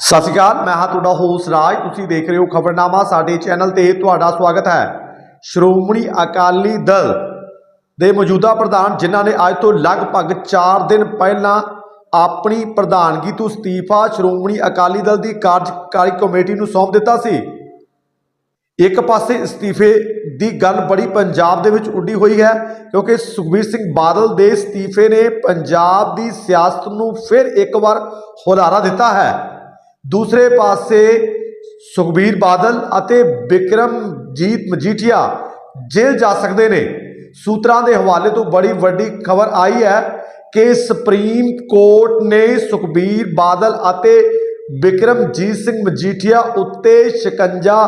ਸਤਿ ਸ਼੍ਰੀ ਅਕਾਲ, ਮੈਂ ਹਾਂ ਤੁਹਾਡਾ ਹੋਸ ਰਾਜ। ਤੁਸੀਂ ਦੇਖ ਰਹੇ ਹੋ ਖਬਰਨਾਮਾ, ਸਾਡੇ ਚੈਨਲ ਤੇ ਤੁਹਾਡਾ ਸਵਾਗਤ ਹੈ। ਸ਼੍ਰੋਮਣੀ ਅਕਾਲੀ ਦਲ ਦੇ ਮੌਜੂਦਾ ਪ੍ਰਧਾਨ, ਜਿਨ੍ਹਾਂ ਨੇ ਅੱਜ ਤੋਂ ਲਗਭਗ 4 ਦਿਨ ਪਹਿਲਾਂ ਆਪਣੀ ਪ੍ਰਧਾਨਗੀ ਤੋਂ ਅਸਤੀਫਾ ਸ਼੍ਰੋਮਣੀ ਅਕਾਲੀ ਦਲ ਦੀ ਕਾਰਜਕਾਰੀ ਕਮੇਟੀ ਨੂੰ ਸੌਂਪ ਦਿੱਤਾ ਸੀ। ਇੱਕ ਪਾਸੇ ਅਸਤੀਫੇ ਦੀ ਗੱਲ ਬੜੀ ਪੰਜਾਬ ਦੇ ਵਿੱਚ ਉੱਡੀ ਹੋਈ ਹੈ, ਕਿਉਂਕਿ ਸੁਖਬੀਰ ਸਿੰਘ ਬਾਦਲ ਦੇ ਅਸਤੀਫੇ ਨੇ ਪੰਜਾਬ ਦੀ ਸਿਆਸਤ ਨੂੰ ਫਿਰ ਇੱਕ ਵਾਰ ਹੁਲਾਰਾ ਦਿੱਤਾ ਹੈ। ਦੂਸਰੇ ਪਾਸੇ ਸੁਖਬੀਰ ਬਾਦਲ ਅਤੇ ਬਿਕਰਮਜੀਤ ਮਜੀਠੀਆ ਜੇਲ੍ਹ ਜਾ ਸਕਦੇ ਨੇ। ਸੂਤਰਾਂ ਦੇ ਹਵਾਲੇ ਤੋਂ ਬੜੀ ਵੱਡੀ ਖਬਰ ਆਈ ਹੈ ਕਿ ਸੁਪਰੀਮ ਕੋਰਟ ਨੇ ਸੁਖਬੀਰ ਬਾਦਲ ਅਤੇ ਬਿਕਰਮਜੀਤ ਸਿੰਘ ਮਜੀਠੀਆ ਉੱਤੇ ਸ਼ਿਕੰਜਾ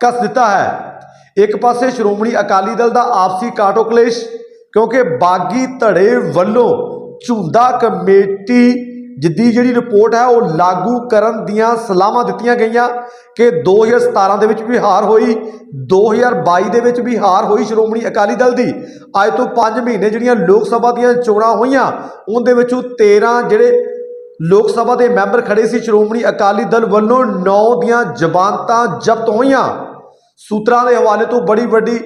ਕੱਸ ਦਿੱਤਾ ਹੈ। ਇੱਕ ਪਾਸੇ ਸ਼੍ਰੋਮਣੀ ਅਕਾਲੀ ਦਲ ਦਾ ਆਪਸੀ ਕਾਟੋ ਕਲੇਸ਼, ਕਿਉਂਕਿ ਬਾਗੀ ਧੜੇ ਵੱਲੋਂ ਝੁੰਦਾ ਕਮੇਟੀ ਜਿੱਦੀ ਜਿਹੜੀ ਰਿਪੋਰਟ ਹੈ ਉਹ ਲਾਗੂ ਕਰਨ ਦੀਆਂ ਸਲਾਹਾਂ ਦਿੱਤੀਆਂ ਗਈਆਂ ਕਿ 2017 ਦੇ ਵਿੱਚ ਵੀ ਹਾਰ ਹੋਈ 2022 ਦੇ ਵਿੱਚ ਵੀ ਹਾਰ ਹੋਈ ਸ਼੍ਰੋਮਣੀ ਅਕਾਲੀ ਦਲ ਦੀ। ਅੱਜ ਤੋਂ 5 ਮਹੀਨੇ ਜਿਹੜੀਆਂ ਲੋਕ ਸਭਾ ਦੀਆਂ ਚੋਣਾਂ ਹੋਈਆਂ, ਉਹਦੇ ਵਿੱਚੋਂ 13 ਜਿਹੜੇ ਲੋਕ ਸਭਾ ਦੇ ਮੈਂਬਰ ਖੜੇ ਸੀ ਸ਼੍ਰੋਮਣੀ ਅਕਾਲੀ ਦਲ ਵੱਲੋਂ 9 ਦੀਆਂ ਜ਼ਮਾਨਤਾਂ ਜ਼ਬਤ ਹੋਈਆਂ। ਸੂਤਰਾਂ ਦੇ ਹਵਾਲੇ ਤੋਂ ਬੜੀ ਵੱਡੀ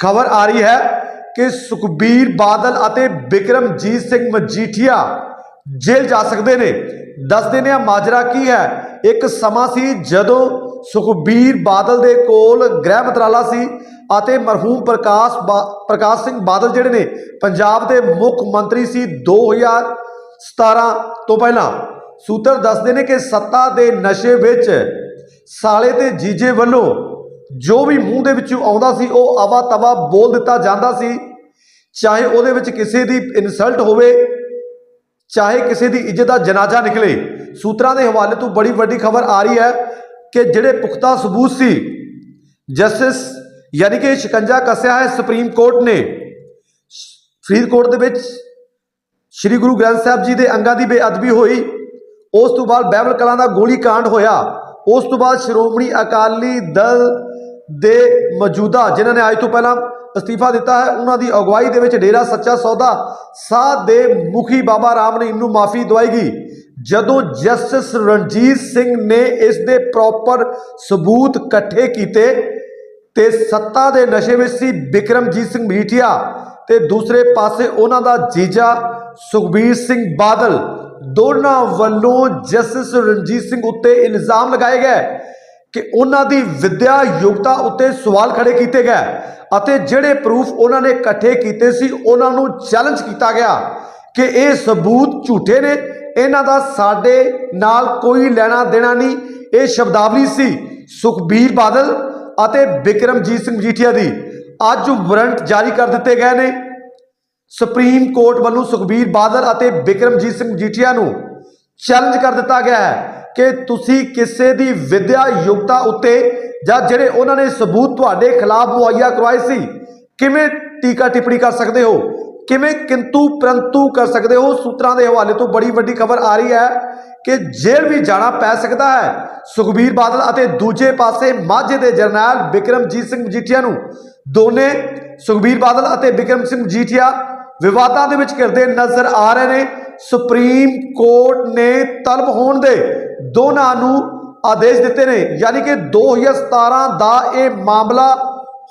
ਖਬਰ ਆ ਰਹੀ ਹੈ ਕਿ ਸੁਖਬੀਰ ਬਾਦਲ ਅਤੇ ਬਿਕਰਮਜੀਤ ਸਿੰਘ ਮਜੀਠੀਆ ਜੇਲ੍ਹ ਜਾ ਸਕਦੇ ਨੇ। ਦੱਸ ਦਿੰਦੇ ਆ ਮਾਜਰਾ ਕੀ ਹੈ। ਇੱਕ ਸਮਾਂ ਸੀ ਜਦੋਂ ਸੁਖਬੀਰ ਬਾਦਲ ਦੇ ਕੋਲ ਗ੍ਰਹਿ ਮੰਤਰਾਲਾ ਸੀ ਅਤੇ ਮਰਹੂਮ ਪ੍ਰਕਾਸ਼ ਬਾ- ਪ੍ਰਕਾਸ਼ ਸਿੰਘ ਬਾਦਲ ਜਿਹੜੇ ਨੇ, ਪੰਜਾਬ ਦੇ ਮੁੱਖ ਮੰਤਰੀ ਸੀ 2017 ਤੋਂ ਪਹਿਲਾਂ। ਸੂਤਰ ਦੱਸਦੇ ਨੇ ਕਿ ਸੱਤਾ ਦੇ ਨਸ਼ੇ ਵਿੱਚ ਸਾਲੇ ਤੇ ਜੀਜੇ ਵੱਲੋਂ ਜੋ ਵੀ ਮੂੰਹ ਦੇ ਵਿੱਚੋਂ ਆਉਂਦਾ ਸੀ, ਉਹ ਆਵਾ ਤਵਾ ਬੋਲ ਦਿੱਤਾ ਜਾਂਦਾ ਸੀ। ਚਾਹੇ ਉਹਦੇ ਵਿੱਚ ਕਿਸੇ ਦੀ ਇਨਸਲਟ ਹੋਵੇ ਚਾਹੇ ਕਿਸੇ ਦੀ ਇੱਜ਼ਤ ਦਾ ਜਨਾਜ਼ਾ ਨਿਕਲੇ। ਸੂਤਰਾਂ ਦੇ ਹਵਾਲੇ ਤੋਂ ਬੜੀ ਵੱਡੀ ਖਬਰ ਆ ਰਹੀ ਹੈ ਕਿ ਜਿਹੜੇ ਪੁਖਤਾ ਸਬੂਤ ਸੀ, ਜਸਟਿਸ ਯਾਨੀ ਕਿ ਸ਼ਿਕੰਜਾ ਕੱਸਿਆ ਹੈ ਸੁਪਰੀਮ ਕੋਰਟ ਨੇ। ਫਰੀਦਕੋਟ ਦੇ ਵਿੱਚ ਸ੍ਰੀ ਗੁਰੂ ਗ੍ਰੰਥ ਸਾਹਿਬ ਜੀ ਦੇ ਅੰਗਾਂ ਦੀ ਬੇਅਦਬੀ ਹੋਈ। ਉਸ ਤੋਂ ਬਾਅਦ ਬਹਿਬਲ ਕਲਾਂ ਦਾ ਗੋਲੀ ਕਾਂਡ ਹੋਇਆ। ਉਸ ਤੋਂ ਬਾਅਦ ਸ਼੍ਰੋਮਣੀ ਅਕਾਲੀ ਦਲ ਦੇ ਮੌਜੂਦਾ, ਜਿਨ੍ਹਾਂ ਨੇ ਅੱਜ ਤੋਂ ਪਹਿਲਾਂ ਅਸਤੀਫਾ ਦਿੱਤਾ ਹੈ। ਉਹਨਾਂ ਦੀ ਅਗਵਾਈ ਦੇ ਵਿੱਚ ਡੇਰਾ ਸੱਚਾ ਸੌਦਾ, ਸਾਧ ਦੇ ਮੁਖੀ ਬਾਬਾ ਰਾਮ ਨੇ ਇਹਨੂੰ ਮਾਫੀ ਦਵਾਈਗੀ ਜਦੋਂ ਜਸਟਿਸ ਰਣਜੀਤ ਸਿੰਘ ਨੇ ਇਸ ਦੇ ਪ੍ਰੋਪਰ ਸਬੂਤ ਇਕੱਠੇ ਕੀਤੇ, ਤੇ ਸੱਤਾ ਦੇ ਨਸ਼ੇ ਵਿੱਚ ਸੀ ਬਿਕਰਮਜੀਤ ਸਿੰਘ ਮੀਠੀਆ ਤੇ ਦੂਸਰੇ ਪਾਸੇ ਉਹਨਾਂ ਦਾ ਜੀਜਾ ਸੁਖਬੀਰ ਸਿੰਘ ਬਾਦਲ। ਦੋਨਾਂ ਵੱਲੋਂ ਜਸਟਿਸ ਰਣਜੀਤ ਸਿੰਘ ਉੱਤੇ ਇਲਜ਼ਾਮ ਲਗਾਏ ਗਏ। ਕਿ ਉਹਨਾਂ ਦੀ ਵਿਦਿਆ ਯੋਗਤਾ ਉੱਤੇ ਸਵਾਲ ਖੜੇ ਕੀਤੇ ਗਏ ਅਤੇ ਜਿਹੜੇ ਪ੍ਰੂਫ ਉਹਨਾਂ ਨੇ ਇਕੱਠੇ ਕੀਤੇ ਸੀ, ਉਹਨਾਂ ਨੂੰ ਚੈਲੰਜ ਕੀਤਾ ਗਿਆ ਕਿ ਇਹ ਸਬੂਤ ਝੂਠੇ ਨੇ, ਇਹਨਾਂ ਦਾ ਸਾਡੇ ਨਾਲ ਕੋਈ ਲੈਣਾ ਦੇਣਾ ਨਹੀਂ। ਇਹ ਸ਼ਬਦਾਵਲੀ ਸੀ ਸੁਖਬੀਰ ਬਾਦਲ ਅਤੇ ਬਿਕਰਮਜੀਤ ਸਿੰਘ ਮਜੀਠੀਆ ਦੀ। ਅੱਜ ਵਾਰੰਟ ਜਾਰੀ ਕਰ ਦਿੱਤੇ ਗਏ ਨੇ। ਸੁਪਰੀਮ ਕੋਰਟ ਵੱਲੋਂ ਸੁਖਬੀਰ ਬਾਦਲ ਅਤੇ ਬਿਕਰਮਜੀਤ ਸਿੰਘ ਮਜੀਠੀਆ ਨੂੰ ਚੈਲੰਜ ਕਰ ਦਿੱਤਾ ਗਿਆ ਹੈ। ਕਿ ਤੁਸੀਂ ਕਿਸੇ ਦੀ ਵਿਦਿਆ ਯੋਗਤਾ ਉੱਤੇ ਜਾਂ ਜਿਹੜੇ ਉਹਨਾਂ ਨੇ ਸਬੂਤ ਤੁਹਾਡੇ ਖਿਲਾਫ ਮੁਹੱਈਆ ਕਰਵਾਏ ਸੀ, ਕਿਵੇਂ ਟੀਕਾ ਟਿੱਪਣੀ ਕਰ ਸਕਦੇ ਹੋ? ਕਿਵੇਂ ਕਿੰਤੂ ਪਰੰਤੂ ਕਰ ਸਕਦੇ ਹੋ? ਸੂਤਰਾਂ ਦੇ ਹਵਾਲੇ ਤੋਂ ਬੜੀ ਵੱਡੀ ਖਬਰ ਆ ਰਹੀ ਹੈ ਕਿ ਜੇਲ੍ਹ ਵੀ ਜਾਣਾ ਪੈ ਸਕਦਾ ਹੈ। ਸੁਖਬੀਰ ਬਾਦਲ ਅਤੇ ਦੂਜੇ ਪਾਸੇ ਮਾਝੇ ਦੇ ਜਰਨੈਲ ਬਿਕਰਮਜੀਤ ਸਿੰਘ ਮਜੀਠੀਆ ਨੂੰ ਦੋਨੇ ਸੁਖਬੀਰ ਬਾਦਲ ਅਤੇ ਬਿਕਰਮ ਸਿੰਘ ਮਜੀਠੀਆ ਵਿਵਾਦਾਂ ਦੇ ਵਿੱਚ ਘਿਰਦੇ ਨਜ਼ਰ ਆ ਰਹੇ ਨੇ। ਸੁਪਰੀਮ ਕੋਰਟ ਨੇ ਤਲਬ ਹੋਣ ਦੇ ਦੋਨਾਂ ਨੂੰ ਆਦੇਸ਼ ਦਿੱਤੇ ਨੇ, ਯਾਨੀ ਕਿ 2017 ਦਾ ਇਹ ਮਾਮਲਾ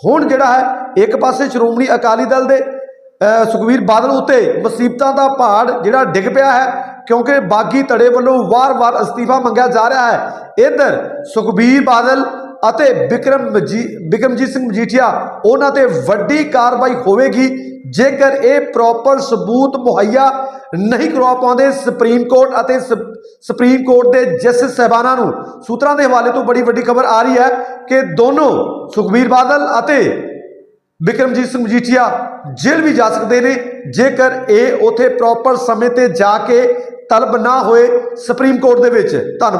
ਹੁਣ ਜਿਹੜਾ ਹੈ, ਇੱਕ ਪਾਸੇ ਸ਼੍ਰੋਮਣੀ ਅਕਾਲੀ ਦਲ ਦੇ ਅਹ ਸੁਖਬੀਰ ਬਾਦਲ ਉੱਤੇ ਮੁਸੀਬਤਾਂ ਦਾ ਪਹਾੜ ਜਿਹੜਾ ਡਿੱਗ ਪਿਆ ਹੈ, ਕਿਉਂਕਿ ਬਾਗੀ ਧੜੇ ਵੱਲੋਂ ਵਾਰ-ਵਾਰ ਅਸਤੀਫਾ ਮੰਗਿਆ ਜਾ ਰਿਹਾ ਹੈ। ਇਧਰ ਸੁਖਬੀਰ ਬਾਦਲ ਅਤੇ ਬਿਕਰਮ ਮਜੀ, ਬਿਕਰਮਜੀਤ ਸਿੰਘ ਮਜੀਠੀਆ, ਉਹਨਾਂ ਤੇ ਵੱਡੀ ਕਾਰਵਾਈ ਹੋਵੇਗੀ, ਜੇਕਰ ਇਹ ਪ੍ਰੋਪਰ ਸਬੂਤ ਮੁਹੱਈਆ ਨਹੀਂ ਕਰਵਾ ਪਾਉਂਦੇ ਸੁਪਰੀਮ ਕੋਰਟ ਅਤੇ ਸੁਪ- ਸੁਪਰੀਮ ਕੋਰਟ ਦੇ ਜਸਟਿਸ ਸਹਿਬਾਨਾਂ ਨੂੰ ਸੂਤਰਾਂ ਦੇ ਹਵਾਲੇ ਤੋਂ ਬੜੀ ਵੱਡੀ ਖਬਰ ਆ ਰਹੀ ਹੈ ਕਿ ਦੋਨੋਂ ਸੁਖਬੀਰ ਬਾਦਲ ਅਤੇ ਬਿਕਰਮਜੀਤ ਸਿੰਘ ਮਜੀਠੀਆ ਜੇਲ੍ਹ ਵੀ ਜਾ ਸਕਦੇ ਨੇ, ਜੇਕਰ ਇਹ ਉਥੇ ਪ੍ਰੋਪਰ ਸਮੇਂ ਤੇ ਜਾ ਕੇ ਤਲਬ ਨਾ ਹੋਏ ਸੁਪਰੀਮ ਕੋਰਟ ਦੇ ਵਿੱਚ। ਧੰਨਵਾਦ।